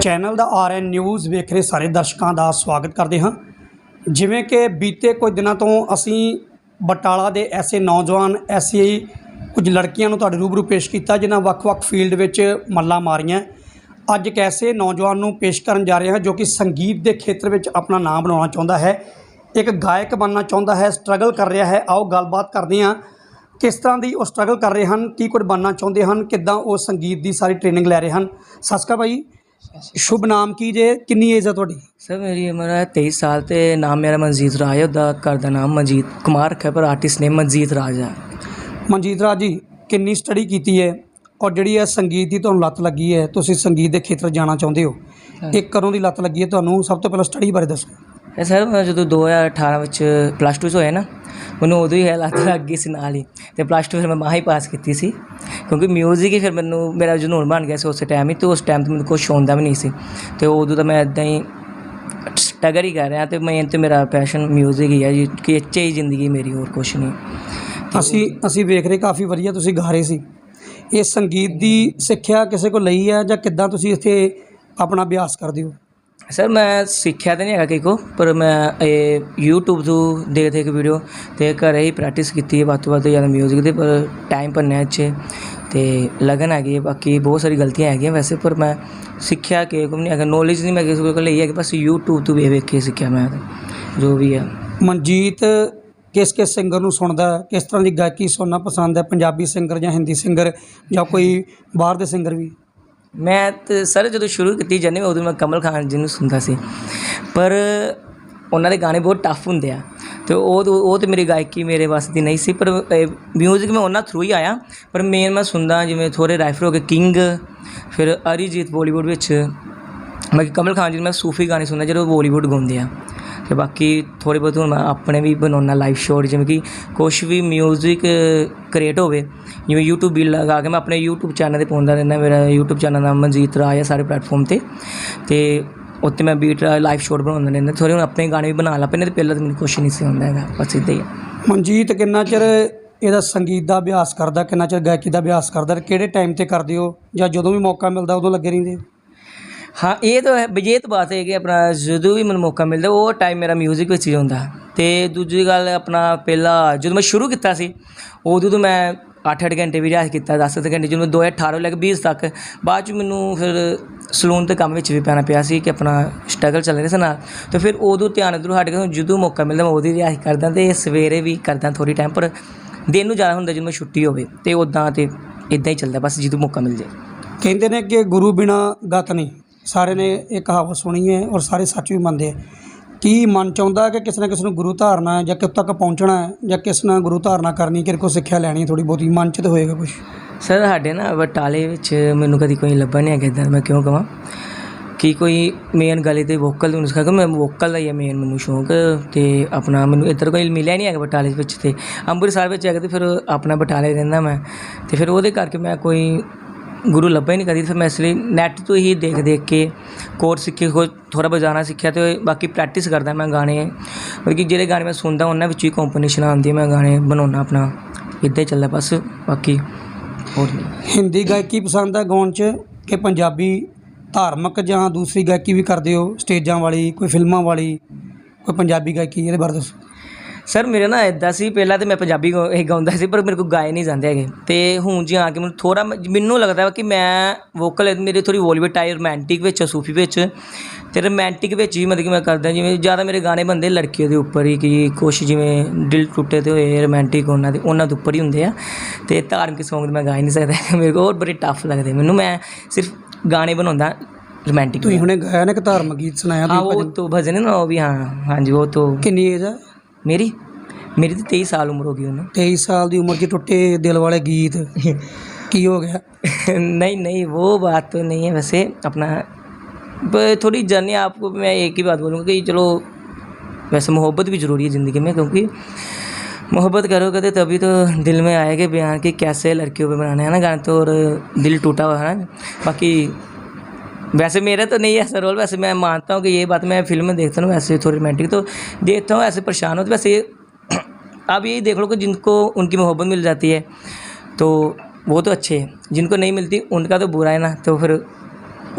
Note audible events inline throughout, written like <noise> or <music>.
Channel ਦਾ RN news ਵੇਖ ਰਹੇ ਸਾਰੇ ਦਰਸ਼ਕਾਂ ਦਾ ਸਵਾਗਤ ਕਰਦੇ ਹਾਂ। ਜਿਵੇਂ ਕਿ ਬੀਤੇ ਕੁਝ ਦਿਨਾਂ ਤੋਂ ਅਸੀਂ ਬਟਾਲਾ ਦੇ ਐਸੇ ਨੌਜਵਾਨ, ਐਸੇ ਕੁਝ ਲੜਕੀਆਂ ਨੂੰ ਤੁਹਾਡੇ ਰੂਬਰੂ ਪੇਸ਼ ਕੀਤਾ, ਜਿਨ੍ਹਾਂ ਵੱਖ-ਵੱਖ ਫੀਲਡ ਵਿੱਚ ਮੱਲਾਂ ਮਾਰੀਆਂ। ਅੱਜ ਇੱਕ ਐਸੇ ਨੌਜਵਾਨ ਨੂੰ ਪੇਸ਼ ਕਰਨ ਜਾ ਰਹੇ ਹਾਂ, ਜੋ ਕਿ ਸੰਗੀਤ ਦੇ ਖੇਤਰ ਵਿੱਚ ਆਪਣਾ ਨਾਮ ਬਣਾਉਣਾ ਚਾਹੁੰਦਾ ਹੈ। ਇੱਕ ਗਾਇਕ ਬਣਨਾ ਚਾਹੁੰਦਾ ਹੈ, ਸਟਰਗਲ ਕਰ ਰਿਹਾ ਹੈ। ਆਓ ਗੱਲਬਾਤ ਕਰਦੇ ਹਾਂ, ਕਿਸ ਤਰ੍ਹਾਂ ਦੀ ਉਹ ਸਟਰਗਲ ਕਰ ਰਹੇ ਹਨ, ਕੀ ਕੁਝ ਬਣਨਾ ਚਾਹੁੰਦੇ ਹਨ, ਕਿੱਦਾਂ ਉਹ ਸੰਗੀਤ ਦੀ ਸਾਰੀ ਟ੍ਰੇਨਿੰਗ ਲੈ ਰਹੇ ਹਨ। ਸਤਿ ਸ਼੍ਰੀ ਅਕਾਲ ਭਾਈ। ਸ਼ੁਭ ਨਾਮ ਕੀ ਜੇ? ਕਿੰਨੀ ਏਜ ਹੈ ਤੁਹਾਡੀ? ਸਰ ਮੇਰੀ ਉਮਰ ਹੈ 23 ਸਾਲ ਤੇ ਨਾਮ ਮੇਰਾ ਮਨਜੀਤ ਰਾਜ ਹੈ। ਉਹਦਾ ਘਰ ਦਾ ਨਾਮ ਮਨਜੀਤ ਕੁਮਾਰ ਰੱਖਿਆ ਪਰ ਆਰਟਿਸਟ ਨੇ ਮਨਜੀਤ ਰਾਜ ਹੈ। ਮਨਜੀਤ ਰਾਜ ਜੀ ਕਿੰਨੀ ਸਟੱਡੀ ਕੀਤੀ ਹੈ? ਔਰ ਜਿਹੜੀ ਇਹ ਸੰਗੀਤ ਦੀ ਤੁਹਾਨੂੰ ਲੱਤ ਲੱਗੀ ਹੈ ਤੁਸੀਂ ਸੰਗੀਤ ਦੇ ਖੇਤਰ ਜਾਣਾ ਚਾਹੁੰਦੇ ਹੋ ਇਹ ਕਦੋਂ ਦੀ ਲੱਤ ਲੱਗੀ ਹੈ? ਤੁਹਾਨੂੰ ਸਭ ਤੋਂ ਪਹਿਲਾਂ ਸਟੱਡੀ ਬਾਰੇ ਦੱਸੋ। ਇਹ ਸਰ ਮੈਂ ਜਦੋਂ 2018 ਵਿੱਚ ਪਲੱਸ 2 ਚ ਹੋਇਆ ਨਾ ਮੈਨੂੰ ਉਦੋਂ ਹੀ ਹੈ ਲੱਤ ਲੱਗ ਗਈ ਸੀ ਨਾਲ ਹੀ। ਤੇ ਪਲੱਸ 2 ਫਿਰ ਮੈਂ ਮਾਹ ਹੀ ਪਾਸ ਕੀਤੀ ਸੀ। ਕਿਉਂਕਿ ਮਿਊਜ਼ਿਕ ਹੀ ਫਿਰ ਮੈਨੂੰ ਮੇਰਾ ਜਨੂਨ ਬਣ ਗਿਆ ਸੀ ਉਸ ਟਾਈਮ ਹੀ, ਤੇ ਉਸ ਟਾਈਮ ਤੇ ਮੈਨੂੰ ਕੁਝ ਆਉਂਦਾ ਵੀ ਨਹੀਂ ਸੀ। ਤੇ ਉਦੋਂ ਤਾਂ ਮੈਂ ਇਦਾਂ ਹੀ ਸਟਗਰ ਹੀ ਕਰ ਰਿਹਾ ਤੇ ਮੈਂ ਤੇ ਮੇਰਾ ਪੈਸ਼ਨ ਮਿਊਜ਼ਿਕ ਹੀ ਹੈ ਜੀ, ਕਿ ਇੱਥੇ ਹੀ ਜ਼ਿੰਦਗੀ ਮੇਰੀ, ਹੋਰ ਕੁਝ ਨਹੀਂ। ਅਸੀਂ ਅਸੀਂ ਵੇਖ ਰਹੇ ਕਾਫੀ ਵਧੀਆ ਤੁਸੀਂ ਗਾ ਰਹੇ ਸੀ। ਇਹ ਸੰਗੀਤ ਦੀ ਸਿੱਖਿਆ ਕਿਸੇ ਕੋਲ ਲਈ ਹੈ ਜਾਂ ਕਿੱਦਾਂ ਤੁਸੀਂ ਇੱਥੇ ਆਪਣਾ ਅਭਿਆਸ ਕਰਦੇ ਹੋ? ਸਰ ਮੈਂ ਸਿੱਖਿਆ ਤਾਂ ਨਹੀਂ ਹੈਗਾ ਕਿਸੇ ਕੋ ਪਰ ਮੈਂ ਇਹ YouTube ਤੋਂ ਦੇਖ ਦੇਖ ਵੀਡੀਓ ਤੇ ਘਰੇ ਹੀ ਪ੍ਰੈਕਟਿਸ ਕੀਤੀ ਹੈ ਵੱਧ ਤੋਂ ਵੱਧ ਜ਼ਿਆਦਾ ਮਿਊਜ਼ਿਕ ਦੇ ਪਰ ਟਾਈਮ ਭੰਨਿਆ 'ਚ ਤੇ ਲਗਨ ਹੈਗੀ ਹੈ ਬਾਕੀ ਬਹੁਤ ਸਾਰੀ ਗਲਤੀਆਂ ਹੈਗੀਆਂ ਵੈਸੇ ਪਰ ਮੈਂ ਸਿੱਖਿਆ ਕਿ ਕੋਈ ਨਹੀਂ ਹੈਗਾ ਨੌਲੇਜ ਨਹੀਂ ਮੈਂ ਕਿਸੇ ਕੋਲ ਲਈ ਹੈ ਕਿ ਬਸ YouTube ਤੋਂ ਵੇਖ ਵੇਖ ਕੇ ਸਿੱਖਿਆ ਮੈਂ ਤਾਂ, ਜੋ ਵੀ ਹੈ। ਮਨਜੀਤ ਕਿਸ ਕਿਸ ਸਿੰਗਰ ਨੂੰ ਸੁਣਦਾ ਕਿਸ ਤਰ੍ਹਾਂ ਦੀ ਗਾਇਕੀ ਸੁਣਨਾ ਪਸੰਦ ਹੈ? ਪੰਜਾਬੀ ਸਿੰਗਰ ਜਾਂ ਹਿੰਦੀ ਸਿੰਗਰ ਜਾਂ ਕੋਈ ਬਾਹਰ ਦੇ ਸਿੰਗਰ ਵੀ? ਮੈਂ ਤਾਂ ਸਰ ਜਦੋਂ ਸ਼ੁਰੂ ਕੀਤੀ ਜਰਨੀ ਉਦੋਂ ਮੈਂ ਕਮਲ ਖਾਨ ਜੀ ਨੂੰ ਸੁਣਦਾ ਸੀ। ਪਰ ਉਹਨਾਂ ਦੇ ਗਾਣੇ ਬਹੁਤ ਟਫ ਹੁੰਦੇ ਆ। ਅਤੇ ਉਹ ਉਹ ਤਾਂ ਮੇਰੀ ਗਾਇਕੀ ਮੇਰੇ ਵਾਸਤੇ ਦੀ ਨਹੀਂ ਸੀ, ਪਰ ਮਿਊਜ਼ਿਕ ਮੈਂ ਉਹਨਾਂ ਥਰੂ ਹੀ ਆਇਆ। ਪਰ ਮੇਨ ਮੈਂ ਸੁਣਦਾ ਜਿਵੇਂ ਥੋੜ੍ਹੇ ਰਾਈਫਰ ਹੋ ਗਏ ਕਿੰਗ ਫਿਰ ਅਰੀਜੀਤ ਬੋਲੀਵੁੱਡ ਵਿੱਚ। ਬਾਕੀ ਕਮਲ ਖਾਨ ਜੀ ਦੇ ਮੈਂ ਸੂਫੀ ਗਾਣੇ ਸੁਣਦਾ ਜਦੋਂ ਬੋਲੀਵੁੱਡ ਗਾਉਂਦੇ ਆ। ਤੇ ਬਾਕੀ ਥੋੜੇ ਬਹੁਤ ਹੁਣ ਮੈਂ ਆਪਣੇ ਵੀ ਬਣਾਉਣਾ ਲਾਈਵ ਸ਼ੋਟ ਜਿਵੇਂ ਕਿ ਕੁਛ ਵੀ ਮਿਊਜ਼ਿਕ ਕ੍ਰੀਏਟ ਹੋਵੇ, ਜਿਵੇਂ YouTube ਵੀ ਲਗਾ ਕੇ ਮੈਂ ਆਪਣੇ YouTube ਚੈਨਲ ਤੇ ਪਾਉਂਦਾ ਰਹਿੰਦਾ, ਮੇਰਾ YouTube ਚੈਨਲ ਨਾਮ ਮਨਜੀਤ ਰਾਜ ਹੈ ਸਾਰੇ ਪਲੇਟਫਾਰਮ ਤੇ। ਤੇ ਉੱਤੇ ਮੈਂ ਬੀਟ ਲਾਈਵ ਸ਼ੋਟ ਬਣਾਉਂਦਾ ਰਹਿੰਦਾ। ਥੋੜੇ ਹੁਣ ਆਪਣੇ ਗਾਣੇ ਵੀ ਬਣਾ ਲਾ ਪੈਨੇ ਤੇ ਪਹਿਲਾਂ ਤਾਂ ਮੈਨੂੰ ਕੁਛ ਨਹੀਂ ਸੀ ਹੁੰਦਾ ਹੈਗਾ, ਬਸ ਇੱਦਾਂ ਹੀ ਹੈ ਮਨਜੀਤ, ਕਿੰਨਾ ਚਿਰ ਇਹਦਾ ਸੰਗੀਤ ਦਾ ਅਭਿਆਸ ਕਰਦਾ, ਕਿੰਨਾ ਚਿਰ ਗਾਇਕੀ ਦਾ ਅਭਿਆਸ ਕਰਦਾ ਤੇ ਕਿਹੜੇ ਟਾਈਮ ਤੇ ਕਰਦੇ ਹੋ? ਜਾਂ ਜਦੋਂ ਵੀ ਮੌਕਾ ਮਿਲਦਾ ਉਦੋਂ ਲੱਗੇ ਰਹਿੰਦੇ ਹੋ? ਹਾਂ, ਇਹ ਤਾਂ ਹੈ ਬਜੇਤ ਬਾਤ ਹੈ ਕਿ ਆਪਣਾ ਜਦੋਂ ਵੀ ਮੈਨੂੰ ਮੌਕਾ ਮਿਲਦਾ, ਉਹ ਟਾਈਮ ਮੇਰਾ ਮਿਊਜ਼ਿਕ ਵਿੱਚ ਹੀ ਹੁੰਦਾ। ਤੇ ਦੂਜੀ ਗੱਲ, ਆਪਣਾ ਪਹਿਲਾ ਜਦੋਂ ਮੈਂ ਸ਼ੁਰੂ ਕੀਤਾ ਸੀ, ਉਦੋਂ ਤੋਂ ਮੈਂ 8-8 ਘੰਟੇ ਵੀ ਰਿਆਜ਼ ਕੀਤਾ 10 ਘੰਟੇ, ਜਦੋਂ ਮੈਂ 2018 ਤੋਂ ਲੈ ਕੇ 20 ਤੱਕ, ਬਾਅਦ ਚ ਮੈਨੂੰ ਫਿਰ ਸਲੂਨ ਤੇ ਕੰਮ ਵਿੱਚ ਵੀ ਪੈਣਾ ਪਿਆ ਸੀ ਕਿ ਆਪਣਾ ਸਟਰਗਲ ਚੱਲ ਰਿਹਾ ਸੀ ਨਾਲ। ਤੇ ਫਿਰ ਉਦੋਂ ਧਿਆਨ ਇੱਧਰੋਂ ਹਟ ਗਿਆ ਜਦੋਂ ਮੌਕਾ ਮਿਲਦਾ, ਮੈਂ ਉਹਦੀ ਰਿਆਜ਼ ਕਰਦਾ ਤੇ ਸਵੇਰੇ ਵੀ ਕਰਦਾ ਥੋੜੀ ਟਾਈਮ ਪਰ ਦਿਨ ਨੂੰ ਜ਼ਿਆਦਾ ਹੁੰਦਾ ਜਦੋਂ ਮੈਂ ਛੁੱਟੀ ਹੋਵੇ ਤੇ ਉਦਾਂ ਤੇ ਇਦਾਂ ਹੀ ਚੱਲਦਾ, ਬਸ ਜਦੋਂ ਮੌਕਾ ਮਿਲ ਜਾਏ। ਕਹਿੰਦੇ ਨੇ ਕਿ ਗੁਰੂ ਬਿਨਾ ਗਤ ਨਹੀਂ। ਸਾਰੇ ਨੇ ਇਹ ਕਹਾਵਤ ਸੁਣੀ ਹੈ ਔਰ ਸਾਰੇ ਸੱਚ ਵੀ ਮੰਨਦੇ ਆ। ਕੀ ਮਨ ਚਾਹੁੰਦਾ ਕਿ ਕਿਸੇ ਨਾ ਕਿਸੇ ਨੂੰ ਗੁਰੂ ਧਾਰਨਾ ਜਾਂ ਕਿੱਥੇ ਤੱਕ ਪਹੁੰਚਣਾ ਹੈ ਜਾਂ ਕਿਸ ਨਾਲ ਗੁਰੂ ਧਾਰਨਾ ਕਰਨੀ ਕਿਰ ਕੋ ਸਿੱਖਿਆ ਲੈਣੀ ਥੋੜੀ ਬਹੁਤੀ ਮਨ ਚ ਤਾਂ ਹੋਏਗਾ ਕੁਝ ਸਰ, ਸਾਡੇ ਨਾ ਬਟਾਲੇ ਵਿੱਚ ਮੈਨੂੰ ਕਦੀ ਕੋਈ ਲੱਭਾ ਨਹੀਂ ਹੈਗਾ ਇੱਦਾਂ, ਮੈਂ ਕਿਉਂ ਕਹਾਂ ਕਿ ਕੋਈ ਮੇਨ ਗਲੀ ਤੇ ਵੋਕਲ ਨੂੰ ਸਿਖਾ ਕੇ ਮੈਂ ਵੋਕਲ ਦਾ ਹੀ ਮੇਨ ਮੈਨੂੰ ਸ਼ੌਂਕ ਤੇ ਆਪਣਾ ਮੈਨੂੰ ਇੱਧਰ ਕੋਈ ਮਿਲਿਆ ਨਹੀਂ ਹੈਗਾ ਬਟਾਲੇ ਵਿੱਚ ਤੇ ਅੰਮ੍ਰਿਤਸਰ ਵਿੱਚ ਹੈਗਾ ਤੇ ਫਿਰ ਆਪਣਾ ਬਟਾਲੇ ਰਹਿੰਦਾ ਮੈਂ ਤੇ ਫਿਰ ਉਹਦੇ ਕਰਕੇ ਮੈਂ ਕੋਈ ਗੁਰੂ ਲੱਭਾ ਨਹੀਂ ਕਦੀ ਫਿਰ ਮੈਂ ਇਸ ਲਈ ਨੈੱਟ ਤੋਂ ਹੀ ਦੇਖ ਦੇਖ ਕੇ ਕੋਰਸ ਸਿੱਖੇ ਥੋੜ੍ਹਾ ਥੋੜਾ ਬਜਾਣਾ ਸਿੱਖਿਆ ਅਤੇ ਬਾਕੀ ਪ੍ਰੈਕਟਿਸ ਕਰਦਾ ਮੈਂ ਗਾਣੇ। ਬਲਕਿ ਜਿਹੜੇ ਗਾਣੇ ਮੈਂ ਸੁਣਦਾ, ਉਹਨਾਂ ਵਿੱਚ ਹੀ ਕੰਪੀਟੀਸ਼ਨ ਆਉਂਦੀ ਮੈਂ ਗਾਣੇ ਬਣਾਉਣਾ ਆਪਣਾ। ਇੱਦਾਂ ਹੀ ਚੱਲਦਾ ਬਸ, ਬਾਕੀ ਹੋਰ ਹਿੰਦੀ ਗਾਇਕੀ ਪਸੰਦ ਆ ਗਾਉਣ ਚ ਕਿ ਪੰਜਾਬੀ ਧਾਰਮਿਕ ਜਾਂ ਦੂਸਰੀ ਗਾਇਕੀ ਵੀ ਕਰਦੇ ਹੋ, ਸਟੇਜਾਂ ਵਾਲੀ, ਕੋਈ ਫਿਲਮਾਂ ਵਾਲੀ, ਕੋਈ ਪੰਜਾਬੀ ਗਾਇਕੀ, ਇਹਦੇ ਬਾਰੇ ਦੱਸੋ। ਸਰ ਮੇਰੇ ਨਾ ਇਦਾਂ ਸੀ ਪਹਿਲਾਂ ਤੇ ਮੈਂ ਪੰਜਾਬੀ ਗਾ- ਇਹ ਗਾਉਂਦਾ ਸੀ ਪਰ ਮੇਰੇ ਕੋਲ ਗਾਏ ਨਹੀਂ ਜਾਂਦੇ ਹੈਗੇ। ਤੇ ਹੁਣ ਜੀ ਆ ਕੇ ਮੈਨੂੰ ਥੋੜਾ ਮੈਨੂੰ ਲੱਗਦਾ ਵਾ ਕਿ ਮੈਂ ਵੋਕਲ ਮੇਰੇ ਥੋੜੀ ਵੋਲੀਵੁੱਡ ਟਾਈ ਰੋਮਾਂਟਿਕ ਵਿੱਚ ਸੂਫੀ ਵਿੱਚ। ਤੇ ਰੋਮਾਂਟਿਕ ਵਿੱਚ ਹੀ ਮਤਲਬ ਕਿ ਮੈਂ ਕਰਦਾ ਜਿਵੇਂ ਜ਼ਿਆਦਾ ਮੇਰੇ ਗਾਣੇ ਬੰਦੇ ਲੜਕੀਆਂ ਦੇ ਉੱਪਰ ਹੀ ਕਿ ਕੁਛ ਜਿਵੇਂ ਦਿਲ ਟੁੱਟੇ ਤੇ ਹੋਏ ਰੋਮਾਂਟਿਕ ਉਹਨਾਂ ਦੇ ਉਹਨਾਂ ਦੇ ਉੱਪਰ ਹੀ ਹੁੰਦੇ ਆ। ਤੇ ਧਾਰਮਿਕ ਸੌਂਗ ਮੈਂ ਗਾ ਹੀ ਨਹੀਂ ਸਕਦਾ। <laughs> ਮੇਰੇ ਕੋਲ ਬੜੇ ਟਫ ਲੱਗਦੇ। ਮੈਨੂੰ ਮੈਂ ਸਿਰਫ ਗਾਣੇ ਬਣਾਉਂਦਾ ਰੋਮਾਂਟਿਕ ਤੁਸੀਂ ਹੁਣੇ ਗਾਇਆ ਨਾ ਕਿ ਧਾਰਮਿਕ ਗੀਤ ਸੁਣਾਇਆ ਹਾਂ ਤੁਸੀਂ ਉਹ ਤੋਂ ਭਜਨ ਹੈ ਨਾ ਉਹ ਵੀ ਹਾਂ ਹਾਂਜੀ ਉਹ ਤੋਂ ਕਿੰਨੀ ਏਜ ਹੈ ਮੇਰੀ ਮੇਰੀ ਤਾਂ 23 ਸਾਲ ਉਮਰ ਹੋ ਗਈ ਉਹਨੂੰ 23 ਸਾਲ ਦੀ ਉਮਰ 'ਚ ਟੁੱਟੇ ਦਿਲ ਵਾਲੇ ਗੀਤ ਕੀ ਹੋ ਗਿਆ नहीं नहीं वो बात तो नहीं है वैसे अपना ब- थोड़ी जर्नी आपको मैं एक ही बात बोलूँगा कि चलो वैसे मोहब्बत भी ज़रूरी है ज़िंदगी में क्योंकि मोहब्बत करोगे तो तभी तो दिल में आएगा बयान कि कैसे लड़कियों पे बनाने हैं ना गाने तो और दिल टूटा हुआ है ना बाकी वैसे मेरा तो नहीं है ऐसा रोल वैसे मैं मानता हूँ कि ये बात मैं फिल्म में देखता हूँ वैसे थोड़ी रोमांटिक तो देखता हूँ ऐसे परेशान हो तो वैसे आप यही देख लो कि जिनको उनकी मोहब्बत मिल जाती है तो वो तो अच्छे हैं जिनको नहीं मिलती उनका तो बुरा है ना तो फिर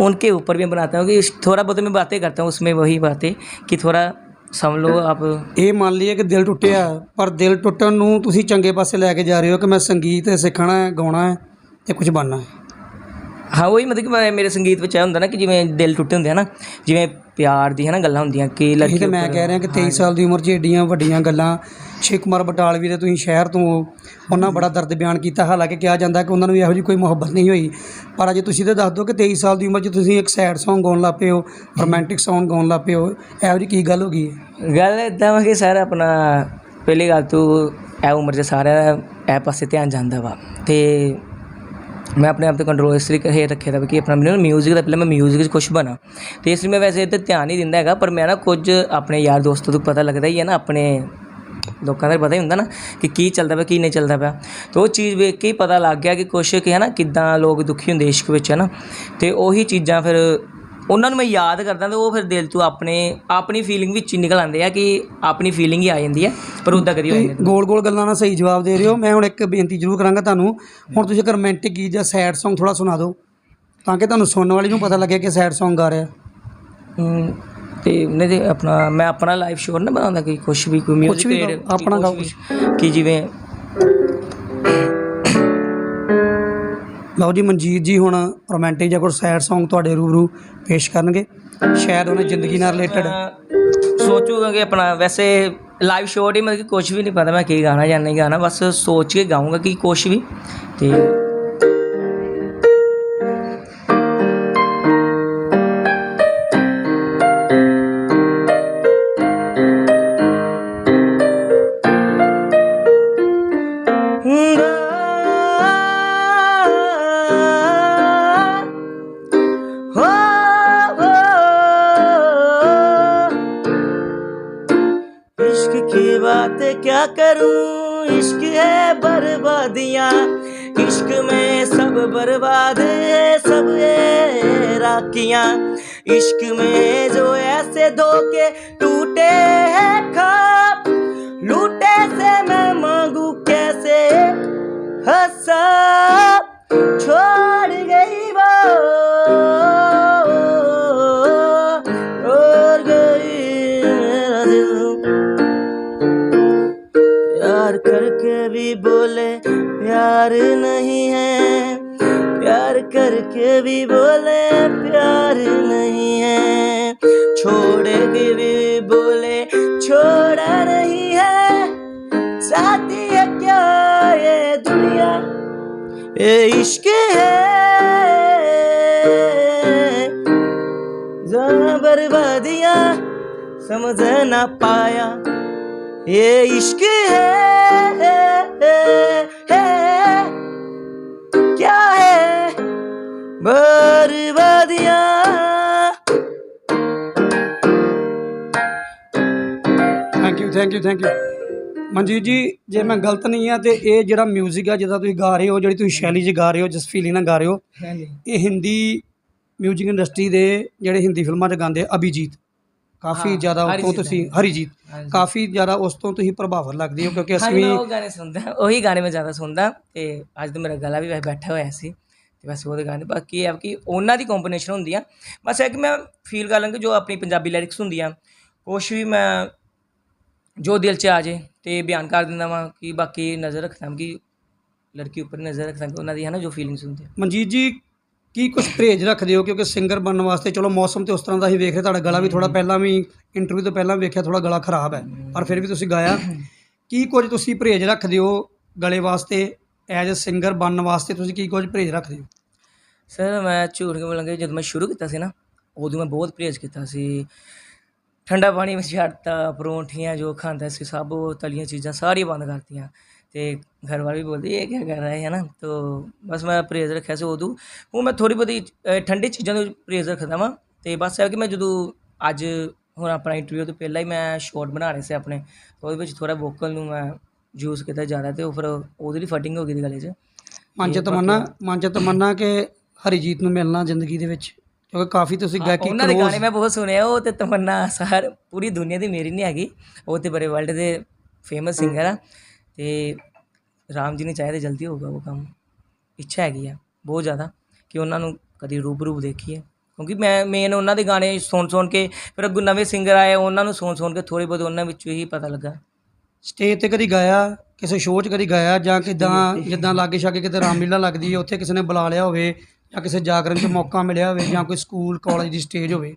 उनके ऊपर भी मैं बनाता हूँ कि थोड़ा बहुत मैं बातें करता हूँ उसमें वही बातें कि थोड़ा समझ लो आप ਇਹ ਮੰਨ ਲਈਏ ਕਿ ਦਿਲ ਟੁੱਟਿਆ ਪਰ ਦਿਲ ਟੁੱਟਣ ਨੂੰ ਤੁਸੀਂ ਚੰਗੇ ਪਾਸੇ ਲੈ ਕੇ ਜਾ ਰਹੇ ਹੋ ਕਿ ਮੈਂ ਸੰਗੀਤ ਸਿੱਖਣਾ ਹੈ ਗਾਉਣਾ ਹੈ ਤੇ ਕੁਝ ਬਣਨਾ ਹੈ ਹਾਂ ਉਹੀ ਮਤਲਬ ਕਿ ਮੈਂ- ਮੇਰੇ ਸੰਗੀਤ ਵਿੱਚ ਇਹ ਹੁੰਦਾ ਨਾ ਕਿ ਜਿਵੇਂ ਦਿਲ ਟੁੱਟੇ ਹੁੰਦੇ ਆ ਨਾ ਜਿਵੇਂ ਪਿਆਰ ਦੀ ਹੈ ਨਾ ਗੱਲਾਂ ਹੁੰਦੀਆਂ ਕਿ ਇਹ ਲੜਕੀ ਤੇ ਮੈਂ ਕਹਿ ਰਿਹਾ ਕਿ 23 ਸਾਲ ਦੀ ਉਮਰ 'ਚ ਏਡੀਆਂ ਵੱਡੀਆਂ ਗੱਲਾਂ ਸ਼ਿਵ ਕੁਮਾਰ ਬਟਾਲਵੀ ਦੇ ਤੁਸੀਂ ਸ਼ਹਿਰ ਤੋਂ ਹੋ, ਉਹਨਾਂ ਬੜਾ ਦਰਦ ਬਿਆਨ ਕੀਤਾ ਹਾਲਾਂਕਿ ਕਿਹਾ ਜਾਂਦਾ ਕਿ ਉਹਨਾਂ ਨੂੰ ਇਹੋ ਜਿਹੀ ਕੋਈ ਮੁਹੱਬਤ ਨਹੀਂ ਹੋਈ ਪਰ ਅਜੇ ਤੁਸੀਂ ਤੇ ਦੱਸ ਦਿਓ ਕਿ 23 ਸਾਲ ਦੀ ਉਮਰ 'ਚ ਤੁਸੀਂ ਇੱਕ ਸੈਡ Song ਗਾਉਣ ਲੱਗ ਪਏ ਹੋ ਰੋਮਾਂਟਿਕ Song ਗਾਉਣ ਲੱਗ ਪਏ ਹੋ ਇਹੋ ਜਿਹੀ ਕੀ ਗੱਲ ਹੋ ਗਈ ਹੈ? ਗੱਲ ਇਦਾਂ ਵਾ ਕਿ ਸਰ ਆਪਣਾ ਪਹਿਲੀ ਗੱਲ ਤੋਂ ਇਹ ਉਮਰ 'ਚ ਸਾਰਿਆਂ ਦਾ ਇਹ ਪਾਸੇ ਧਿਆਨ ਜਾਂਦਾ ਵਾ ਤੇ ਮੈਂ ਆਪਣੇ ਆਪ ਤੇ ਕੰਟਰੋਲ ਇਸ ਤਰੀਕੇ ਹੇਠ ਰੱਖਿਆ ਦਾ ਕਿ ਆਪਣਾ ਮੈਨੂੰ ਮਿਊਜ਼ਿਕ ਦਾ ਪਹਿਲਾਂ ਮੈਂ ਮਿਊਜ਼ਿਕ 'ਚ ਕੁਛ ਬਣਾ। ਤੇ ਇਸ ਲਈ ਮੈਂ ਵੈਸੇ ਤੇ ਧਿਆਨ ਨਹੀਂ ਦਿੰਦਾ ਹੈਗਾ, ਪਰ ਮੈਂ ਨਾ ਕੁਝ ਆਪਣੇ ਯਾਰ ਦੋਸਤਾਂ ਤੋਂ ਪਤਾ ਲੱਗਦਾ ਹੀ ਹੈ ਨਾ, ਆਪਣੇ ਲੋਕਾਂ ਦਾ ਪਤਾ ਹੀ ਹੁੰਦਾ ਨਾ ਕਿ ਕੀ ਚੱਲਦਾ ਪਿਆ, ਕੀ ਨਹੀਂ ਚੱਲਦਾ ਪਿਆ। ਤੇ ਉਹ ਚੀਜ਼ ਵੇਖ ਕੇ ਹੀ ਪਤਾ ਲੱਗ ਗਿਆ ਕਿ ਕੁਛ ਕਿ ਹੈ ਨਾ, ਕਿੱਦਾਂ ਲੋਕ ਦੁਖੀ ਹੁੰਦੇ ਇਸ਼ਕ ਵਿੱਚ ਹੈ ਨਾ। ਤੇ ਉਹੀ ਚੀਜ਼ਾਂ ਫਿਰ ਉਹਨਾਂ ਨੂੰ ਮੈਂ ਯਾਦ ਕਰਦਾ ਤੇ ਉਹ ਫਿਰ ਦਿਲ ਤੋਂ ਆਪਣੇ ਆਪਣੀ ਫੀਲਿੰਗ ਵਿੱਚ ਹੀ ਨਿਕਲ ਆਉਂਦੇ ਆ ਕਿ ਆਪਣੀ ਫੀਲਿੰਗ ਹੀ ਆ ਜਾਂਦੀ ਹੈ ਪਰ ਉੱਦਾਂ ਕਦੀ ਹੋਈ ਨਹੀਂ। ਗੋਲ ਗੋਲ ਗੱਲਾਂ ਨਾਲ ਸਹੀ ਜਵਾਬ ਦੇ ਰਹੇ ਹੋ। ਮੈਂ ਹੁਣ ਇੱਕ ਬੇਨਤੀ ਜ਼ਰੂਰ ਕਰਾਂਗਾ ਤੁਹਾਨੂੰ। ਹੁਣ ਤੁਸੀਂ ਇੱਕ ਰੋਮਾਂਟਿਕ ਗੀਤ ਜਾਂ ਸੈਡ Song ਥੋੜਾ ਸੁਣਾ ਦਿਓ ਤਾਂ ਕਿ ਤੁਹਾਨੂੰ ਸੁਣਨ ਵਾਲੀ ਨੂੰ ਪਤਾ ਲੱਗੇ ਕਿ ਸੈਡ Song ਗਾ ਰਿਹਾ। ਤੇ ਉਹਨੇ ਤੇ ਆਪਣਾ ਮੈਂ ਆਪਣਾ ਲਾਈਵ ਸ਼ੋਅ ਨਾ ਬਣਾਉਂਦਾ ਕਿ ਕੁਝ ਵੀ ਕੋਈ ਮਿਊਜ਼ਿਕ ਆਪਣਾ ਗਾਓ ਕਿ ਜਿਵੇਂ ਲਓ ਜੀ, ਮਨਜੀਤ ਜੀ ਹੁਣ ਰੋਮਾਂਟਿਕ ਜਾਂ ਕੋਈ ਸੈਡ Song ਤੁਹਾਡੇ ਰੂਬਰੂ ਪੇਸ਼ ਕਰਨਗੇ। ਸ਼ਾਇਦ ਉਹਨੇ ਜ਼ਿੰਦਗੀ ਨਾਲ ਰਿਲੇਟਡ ਸੋਚੂਗਾ ਕਿ ਆਪਣਾ ਵੈਸੇ ਲਾਈਵ ਸ਼ੋਅ ਹੀ ਮਤਲਬ ਕਿ ਕੁਝ ਵੀ ਨਹੀਂ ਪਤਾ ਮੈਂ ਕੀ ਗਾਣਾ ਜਾਂ ਨਹੀਂ ਗਾਣਾ, ਬਸ ਸੋਚ ਕੇ ਗਾਉਂਗਾ ਕਿ ਕੁਝ ਵੀ। ਤੇ क्या करूँ? इश्क है बर्बादियाँ। इश्क में सब बर्बाद है, सब है राखियाँ। इश्क में जो ऐसे धोखे टूटे हैं खाब प्यार नहीं है। प्यार करके भी बोले प्यार नहीं है। छोड़े के भी बोले छोड़ा नहीं है। चाहती है क्या ये दुनिया? ये इश्क है। जहाँ बर्बादियाँ समझ ना पाया ये इश्क है, है, है। क्या thank you thank you Manjeet ji ਜੇ ਮੈਂ ਗਲਤ ਨਹੀਂ ਆ ਤੇ ਇਹ ਜਿਹੜਾ 뮤직 ਆ ਜਿਹਦਾ ਤੁਸੀਂ ਗਾ ਰਹੇ ਹੋ ਜਿਹੜੀ ਤੁਸੀਂ ਸ਼ੈਲੀ 'ਚ ਗਾ ਰਹੇ ਹੋ ਜਿਸ ਫੀਲਿੰਗ ਨਾਲ ਗਾ ਰਹੇ ਹੋ ਇਹ ਹਿੰਦੀ 뮤직 ਇੰਡਸਟਰੀ ਦੇ ਜਿਹੜੇ ਹਿੰਦੀ ਫਿਲਮਾਂ 'ਚ ਗਾਉਂਦੇ ਅਭੀਜੀਤ। ਕਾਫੀ ਜ਼ਿਆਦਾ ਉਹ ਤੋਂ ਤੁਸੀਂ ਹਰੀਜੀਤ। ਕਾਫੀ ਜ਼ਿਆਦਾ ਉਸ ਤੋਂ ਤੁਸੀਂ ਪ੍ਰਭਾਵਿਤ ਲੱਗਦੇ ਹੋ ਕਿਉਂਕਿ ਅਸੀਂ ਉਹ ਗਾਣੇ ਸੁਣਦਾ ਉਹੀ ਗਾਣੇ ਮੈਂ ਜ਼ਿਆਦਾ ਸੁਣਦਾ ਤੇ ਅੱਜ ਤਾਂ ਮੇਰਾ ਗਲਾ ਵੀ ਵੈਸੇ ਬੈਠਾ ਹੋਇਆ ਸੀ। ਤੇ ਬਸ ਉਹਦੇ ਗਾਣੇ ਬਾਕੀ ਇਹ ਹੈ ਕਿ ਉਹਨਾਂ ਦੀ ਕੰਬੀਨੇਸ਼ਨ ਹੁੰਦੀ ਆ ਬਸ ਇਹ ਕਿ ਮੈਂ ਫੀਲ ਕਰ ਲਾਂਗਾ ਜੋ ਆਪਣੀ ਪੰਜਾਬੀ ਲਿਰਿਕਸ ਹੁੰਦੀਆਂ। ਕੁਛ ਵੀ ਮੈਂ ਜੋ ਦਿਲ 'ਚ ਆ ਜੇ ਤੇ ਬਿਆਨ ਕਰ ਦਿੰਦਾ ਵਾਂ ਕਿ ਬਾਕੀ ਨਜ਼ਰ ਰੱਖਦਾ ਕਿ ਲੜਕੀ ਉੱਪਰ ਨਜ਼ਰ ਰੱਖਦਾ ਕਿ ਉਹਨਾਂ ਦੀ ਹੈ ਨਾ ਜੋ ਫੀਲਿੰਗਸ ਹੁੰਦੀਆਂ। ਮਨਜੀਤ ਜੀ ਕੀ ਕੁਝ ਪਰਹੇਜ ਰੱਖਦੇ ਹੋ? ਕਿਉਂਕਿ ਸਿੰਗਰ ਬਣਨ ਵਾਸਤੇ ਚਲੋ ਮੌਸਮ ਤੇ ਉਸ ਤਰ੍ਹਾਂ ਦਾ ਹੀ ਵੇਖ ਰਹੇ ਤੁਹਾਡਾ ਗਲਾ ਵੀ ਥੋੜਾ ਪਹਿਲਾਂ ਵੀ ਇੰਟਰਵਿਊ ਤੋਂ ਪਹਿਲਾਂ ਵੇਖਿਆ ਥੋੜਾ ਗਲਾ ਖਰਾਬ ਹੈ ਪਰ ਫਿਰ ਵੀ ਤੁਸੀਂ ਗਾਇਆ। ਕੀ ਕੁਝ ਤੁਸੀਂ ਪਰਹੇਜ ਰੱਖਦੇ ਹੋ ਗਲੇ ਵਾਸਤੇ ਐਜ਼ ਅ ਸਿੰਗਰ ਬਣਨ ਵਾਸਤੇ ਤੁਸੀਂ ਕੀ ਕੁਝ ਪਰਹੇਜ ਰੱਖਦੇ ਹੋ? ਸਰ ਮੈਂ ਝੂਠ ਕਿਉਂ ਬੋਲਾਂਗਾ ਜਦੋਂ ਮੈਂ ਸ਼ੁਰੂ ਕੀਤਾ ਸੀ ਨਾ ਉਦੋਂ ਮੈਂ ਬਹੁਤ ਪਰਹੇਜ਼ ਕੀਤਾ ਸੀ। ਠੰਡਾ ਪਾਣੀ ਵਿੱਚ ਛੱਡਤਾ ਪਰੌਂਠੀਆਂ ਜੋ ਖਾਂਦਾ ਸੀ ਸਭ ਉਹ ਤਲੀਆਂ ਚੀਜ਼ਾਂ ਸਾਰੀਆਂ ਬੰਦ ਕਰਤੀਆਂ। ਤੇ ਘਰ ਵਾਲੇ ਵੀ ਬੋਲਦੇ ਇਹ ਕੀ ਕਰ ਰਿਹਾ ਹੈ ਨਾ? ਤੋ ਬਸ ਮੈਂ ਪਰਹੇਜ਼ ਰੱਖਿਆ ਸੀ ਉਦੋਂ। ਹੁਣ ਮੈਂ ਥੋੜੀ ਬਹੁਤੀ ਅ, ਠੰਡੀ ਚੀਜ਼ਾਂ ਤੋਂ ਪਰਹੇਜ਼ ਰੱਖਦਾ ਵਾਂ। ਤੇ ਬਸ ਇਹ ਕਿ ਮੈਂ ਜਦੋਂ ਅੱਜ ਹੁਣ ਆਪਣਾ ਇੰਟਰਵਿਊ ਤੋਂ ਪਹਿਲਾਂ ਹੀ ਮੈਂ ਸ਼ਾਰਟ ਬਣਾ ਰਹੇ ਸੀ ਆਪਣੇ ਉਹਦੇ ਵਿੱਚ ਥੋੜਾ ਵੋਕਲ ਨੂੰ ਮੈਂ ਯੂਜ਼ ਕੀਤਾ ਜ਼ਿਆਦਾ ਤੇ ਉਹ ਫਿਰ ਉਹਦੇ ਲਈ ਫਟਿੰਗ ਹੋ ਗਈ ਦੀ ਗਲੇ 'ਚ। ਮਨ ਚ ਤਮੰਨਾ ਮਨ ਚ ਤਮੰਨਾ ਕਿ ਹਰੀਜੀਤ ਨੂੰ ਮਿਲਣਾ ਜ਼ਿੰਦਗੀ ਦੇ ਵਿੱਚ ਕਿਉਂਕਿ ਕਾਫੀ ਤੁਸੀਂ ਗਾਇਕੀ ਉਹਨਾਂ ਦੇ ਗਾਣੇ ਮੈਂ ਬਹੁਤ ਸੁਣਿਆ ਉਹ ਤੇ ਤਮੰਨਾ ਸਾਰ ਪੂਰੀ ਦੁਨੀਆ ਦੀ ਮੇਰੀ ਨਹੀਂ ਹੈਗੀ ਉਹ ਤੇ ਬੜੇ ਵਰਲਡ ਦੇ ਫੇਮਸ ਸਿੰਗਰ ਆ ਤੇ ਰਾਮ ਜੀ ਨੇ ਚਾਹੇ ਤਾਂ ਜਲਦੀ ਹੋਊਗਾ ਉਹ ਕੰਮ। ਇੱਛਾ ਹੈਗੀ ਆ ਬਹੁਤ ਜ਼ਿਆਦਾ ਕਿ ਉਹਨਾਂ ਨੂੰ ਕਦੀ ਰੂਪ ਰੂਪ ਦੇਖੀਏ। ਕਿਉਂਕਿ ਮੈਂ ਮੇਨ ਉਹਨਾਂ ਦੇ ਗਾਣੇ ਸੁਣ ਸੁਣ ਕੇ ਫਿਰ ਅੱਗੋਂ ਨਵੇਂ ਸਿੰਗਰ ਆਏ ਉਹਨਾਂ ਨੂੰ ਸੁਣ ਸੁਣ ਕੇ ਥੋੜੇ ਬਹੁਤ ਉਹਨਾਂ ਵਿੱਚੋਂ ਹੀ ਪਤਾ ਲੱਗਾ। ਸਟੇਜ ਤੇ ਕਦੀ ਗਾਇਆ ਕਿਸੇ ਸ਼ੋਅ 'ਚ ਕਦੀ ਗਾਇਆ ਜਾਂ ਕਿਦਾਂ ਜਿੱਦਾਂ ਲਾਗੇ ਛਾਗੇ ਕਿਤੇ ਰਾਮਲੀਲਾ ਲੱਗਦੀ ਹੈ ਉੱਥੇ ਕਿਸੇ ਨੇ ਬੁਲਾ ਲਿਆ ਹੋਵੇ ਜਾਂ ਕਿਸੇ ਜਾਗਰਣ 'ਚ ਮੌਕਾ ਮਿਲਿਆ ਹੋਵੇ ਜਾਂ ਕੋਈ ਸਕੂਲ ਕਾਲਜ ਦੀ ਸਟੇਜ ਹੋਵੇ।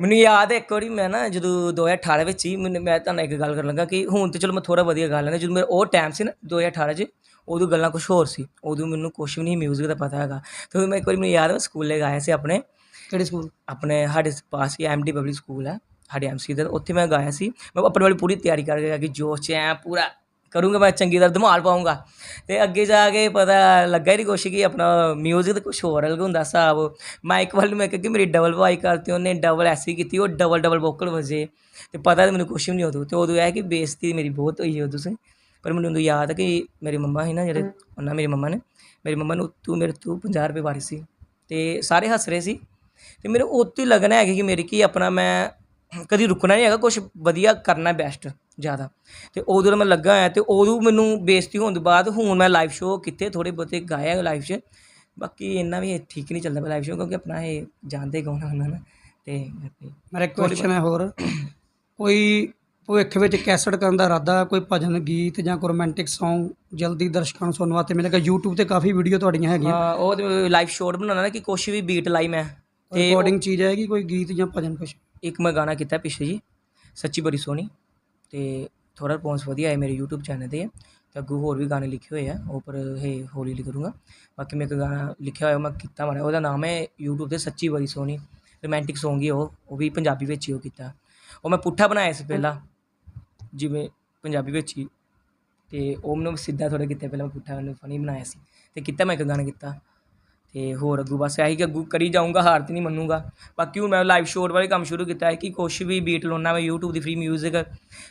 ਮੈਨੂੰ ਯਾਦ ਹੈ ਇੱਕ ਵਾਰੀ ਮੈਂ ਨਾ ਜਦੋਂ 2018 ਵਿੱਚ ਹੀ ਮੈਨੂੰ ਮੈਂ ਤੁਹਾਨੂੰ ਇੱਕ ਗੱਲ ਕਰਨ ਲੱਗਾ ਕਿ ਹੁਣ ਤੇ ਚਲੋ ਮੈਂ ਥੋੜਾ ਵਧੀਆ ਗਾ ਲੈਂਦਾ ਜਦੋਂ ਮੇਰਾ ਉਹ ਟਾਈਮ ਸੀ ਨਾ 2018 'ਚ ਉਦੋਂ ਗੱਲਾਂ ਕੁਝ ਹੋਰ ਸੀ ਉਦੋਂ ਮੈਨੂੰ ਕੁਝ ਵੀ ਨਹੀਂ ਮਿਊਜ਼ਿਕ ਦਾ ਪਤਾ ਹੈਗਾ। ਤੇ ਉਦੋਂ ਮੈਂ ਇੱਕ ਵਾਰੀ ਮੈਨੂੰ ਯਾਦ ਹੈ ਸਕੂਲੇ ਗਾਇਆ ਸੀ ਆਪਣੇ ਕਿਹੜੇ ਸਕੂਲ ਆਪਣੇ ਸਾਡੇ ਪਾਸ ਹੀ ਐਮਡੀ ਪਬਲਿਕ ਸਕੂਲ ਹੈ। ਸਾਡੇ ਐਮਸੀ ਦਾ ਉੱਥੇ ਮੈਂ ਗਾਇਆ ਸੀ। ਮੈਂ ਆਪਣੇ ਵਾਲੀ ਪੂਰੀ ਤਿਆਰੀ ਕਰਕੇ ਗਿਆ ਕਿ ਜੋਸ਼ 'ਚ ਐ ਪੂਰਾ ਕਰੂੰਗਾ ਮੈਂ ਚੰਗੀ ਤਰ੍ਹਾਂ ਧਮਾਲ ਪਾਉਂਗਾ ਤੇ ਅੱਗੇ ਜਾ ਕੇ ਪਤਾ ਲੱਗਾ ਹੀ ਨਹੀਂ ਕੁਛ ਕਿ ਆਪਣਾ ਮਿਊਜ਼ਿਕ ਤਾਂ ਕੁਛ ਹੋਰ ਅਲੱਗ ਹੁੰਦਾ ਹਿਸਾਬ ਮਾਈਕ ਵੱਲ ਮੈਂ ਕਿਹਾ ਕਿ ਮੇਰੀ ਡਬਲ ਵਾਈ ਕਰਤੀ ਉਹਨੇ ਡਬਲ ਐਸੀ ਕੀਤੀ ਉਹ ਡਬਲ ਡਬਲ ਵੋਕਲ ਵਜੇ। ਤੇ ਪਤਾ ਮੈਨੂੰ ਕੁਛ ਵੀ ਨਹੀਂ ਉਦੋਂ ਤੇ ਉਦੋਂ ਇਹ ਕਿ ਬੇਇੱਜ਼ਤੀ ਮੇਰੀ ਬਹੁਤ ਹੋਈ ਉਦੋਂ ਸੇ। ਪਰ ਮੈਨੂੰ ਉਦੋਂ ਯਾਦ ਹੈ ਕਿ ਮੇਰੇ ਮੰਮਾ ਸੀ ਨਾ ਜਿਹੜੇ ਉਹਨਾਂ ਮੇਰੀ ਮੰਮਾ ਨੇ ਮੇਰੀ ਮੰਮਾ ਨੂੰ ਤੂੰ ਮੇਰੇ ਤੋਂ 50 ਰੁਪਏ ਵਾਰੀ ਸੀ। ਤੇ ਸਾਰੇ ਹੱਸ ਰਹੇ ਸੀ। ਤੇ ਮੇਰੇ ਉੱਤੇ ਹੀ ਲੱਗਣਾ ਹੈ ਕਿ ਮੇਰੀ ਕੀ ਆਪਣਾ ਮੈਂ ਕਦੀ ਰੁਕਣਾ ਨਹੀਂ ਹੈਗਾ ਕੁਝ ਵਧੀਆ ਕਰਨਾ ਬੈਸਟ ਜ਼ਿਆਦਾ। ਤੇ ਉਦੋਂ ਮੈਂ ਲੱਗਾ ਹੋਇਆ ਤੇ ਉਦੋਂ ਮੈਨੂੰ ਬੇਇੱਜ਼ਤੀ ਹੋਣ ਤੋਂ ਬਾਅਦ ਹੁਣ ਮੈਂ ਲਾਈਵ ਸ਼ੋਅ ਕਿਤੇ ਥੋੜੇ ਬਹੁਤੇ ਗਾਇਆ ਲਾਈਵ 'ਚ। ਬਾਕੀ ਇੰਨਾ ਵੀ ਠੀਕ ਨਹੀਂ ਚੱਲਦਾ ਲਾਈਵ ਸ਼ੋਅ ਕਿਉਂਕਿ ਆਪਣਾ ਇਹ ਜਾਣਦੇ ਕੌਣ ਹੁੰਦਾ ਨਾ ਤੇ ਮੇਰਾ ਕੁਐਸਚਨ ਹੈ ਹੋਰ। ਕੋਈ ਭਵਿੱਖ ਵਿੱਚ ਕੈਸਟ ਕਰਨ ਦਾ ਇਰਾਦਾ ਕੋਈ ਭਜਨ ਗੀਤ ਜਾਂ ਕੋਈ ਰੋਮਾਂਟਿਕ Song ਜਲਦੀ ਦਰਸ਼ਕਾਂ ਨੂੰ ਸੁਣਨ ਵਾਸਤੇ ਮਿਲੇਗਾ? YouTube ਤੇ ਕਾਫੀ ਵੀਡੀਓ ਤੁਹਾਡੀਆਂ ਹੈਗੀਆਂ। ਹਾਂ, ਉਹ ਲਾਈਵ ਸ਼ੋਅ ਬਣਾਉਣਾ ਨਾ ਕਿ ਕੁਛ ਵੀ ਬੀਟ ਲਾਈ ਮੈਂ। ਤੇ ਰਿਕਾਰਡਿੰਗ ਚੀਜ਼ ਆਏਗੀ ਕੋਈ ਗੀਤ ਜਾਂ ਭਜਨ ਕੁਛ? ਇੱਕ ਮੈਂ ਗਾਣਾ ਕੀਤਾ ਪਿੱਛੇ ਜੀ, ਸੱਚੀ ਬੜੀ ਸੋਹਣੀ ਤੇ ਥੋੜਾ ਰਿਸਪੌਂਸ ਵਧੀਆ ਆਇਆ ਮੇਰੇ YouTube ਚੈਨਲ ਤੇ ਤੇ ਅੱਗੋਂ ਹੋਰ ਵੀ ਗਾਣੇ ਲਿਖੇ ਹੋਏ ਆ, ਉਹ ਪਰ ਇਹ ਹੌਲੀ ਹੌਲੀ ਕਰੂੰਗਾ। ਬਾਕੀ ਮੈਂ ਇੱਕ ਗਾਣਾ ਲਿਖਿਆ ਹੋਇਆ ਮੈਂ ਕੀਤਾ ਮਾੜਾ ਉਹਦਾ ਨਾਮ ਹੈ YouTube ਤੇ ਸੱਚੀ ਬੜੀ ਸੋਹਣੀ ਰੋਮਾਂਟਿਕ Song ਹੀ ਉਹ ਉਹ ਵੀ ਪੰਜਾਬੀ ਵਿੱਚ ਹੀ ਉਹ ਕੀਤਾ। ਉਹ ਮੈਂ ਪੁੱਠਾ ਬਣਾਇਆ ਸੀ ਪਹਿਲਾਂ, ਜਿਵੇਂ ਪੰਜਾਬੀ ਵਿੱਚ ਹੀ, ਤੇ ਉਹ ਮੈਨੂੰ ਸਿੱਧਾ ਥੋੜਾ ਕੀਤਾ, ਪਹਿਲਾਂ ਮੈਂ ਪੁੱਠਾ, ਮੈਨੂੰ ਫਨੀ ਬਣਾਇਆ ਸੀ, ਤੇ ਕੀਤਾ ਮੈਂ ਇੱਕ ਗਾਣਾ ਕੀਤਾ। ਤੇ ਹੋਰ ਅੱਗੂ ਬਸ ਇਹੀ ਕਿ ਅੱਗੂ ਕਰੀ ਜਾਊਂਗਾ, ਹਾਰ ਤੇ ਨਹੀਂ ਮੰਨੂਗਾ। ਬਾਕੀ ਹੁਣ ਮੈਂ ਲਾਈਵ ਸ਼ੋਅ ਵਾਲੇ ਕੰਮ ਸ਼ੁਰੂ ਕੀਤਾ ਹੈ ਕਿ ਕੁਛ ਵੀ ਬੀਟ ਲਾਉਣਾ ਮੈਂ YouTube ਦੀ ਫ੍ਰੀ 뮤직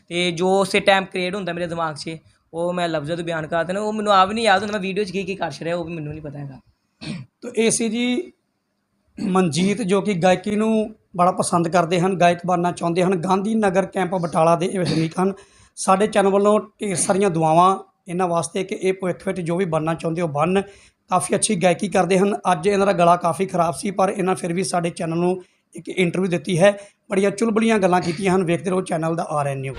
ਤੇ ਜੋ ਉਸੇ ਟਾਈਮ ਕ੍ਰੀਏਟ ਹੁੰਦਾ ਮੇਰੇ ਦਿਮਾਗ 'ਚ, ਉਹ ਮੈਂ ਲਫ਼ਜ਼ਾਂ ਤੋਂ ਬਿਆਨ ਕਰ ਦੇਣਾ ਉਹ ਮੈਨੂੰ ਆਪ ਨਹੀਂ ਯਾਦ ਹੁੰਦਾ, ਮੈਂ ਵੀਡੀਓ 'ਚ ਕੀ ਕੀ ਕਰ ਰਿਹਾ ਉਹ ਵੀ ਮੈਨੂੰ ਨਹੀਂ ਪਤਾ ਹੈਗਾ। ਤੋ ਏਸੀ ਜੀ ਮਨਜੀਤ, ਜੋ ਕਿ ਗਾਇਕੀ ਨੂੰ ਬੜਾ ਪਸੰਦ ਕਰਦੇ ਹਨ, ਗਾਇਕ ਬਣਨਾ ਚਾਹੁੰਦੇ ਹਨ। ਗਾਂਧੀ ਨਗਰ ਕੈਂਪ ਬਟਾਲਾ ਦੇ ਇਹ ਵਸਨੀਕ ਹਨ। ਸਾਡੇ ਚੈਨਲ ਵੱਲੋਂ ਢੇਰ ਸਾਰੀਆਂ ਦੁਆਵਾਂ ਇਹਨਾਂ ਵਾਸਤੇ ਕਿ ਇਹ ਭਵਿੱਖ ਵਿੱਚ ਜੋ ਵੀ ਬਣਨਾ ਚਾਹੁੰਦੇ ਹੋ ਬਣਨ। ਕਾਫੀ ਅੱਛੀ ਗਾਇਕੀ ਕਰਦੇ ਹਨ। ਅੱਜ ਇਹਨਾਂ ਦਾ ਗਲਾ ਕਾਫੀ ਖਰਾਬ ਸੀ, ਪਰ ਇਹਨਾਂ ਫਿਰ ਵੀ ਸਾਡੇ ਚੈਨਲ ਨੂੰ ਇੱਕ ਇੰਟਰਵਿਊ ਦਿੱਤੀ ਹੈ। ਬੜੀਆਂ ਚੁਲਬਲੀਆਂ ਗੱਲਾਂ ਕੀਤੀਆਂ ਹਨ। ਵੇਖਦੇ ਰਹੋ ਚੈਨਲ ਦਾ ਆਰ ਐਨ ਨਿਊ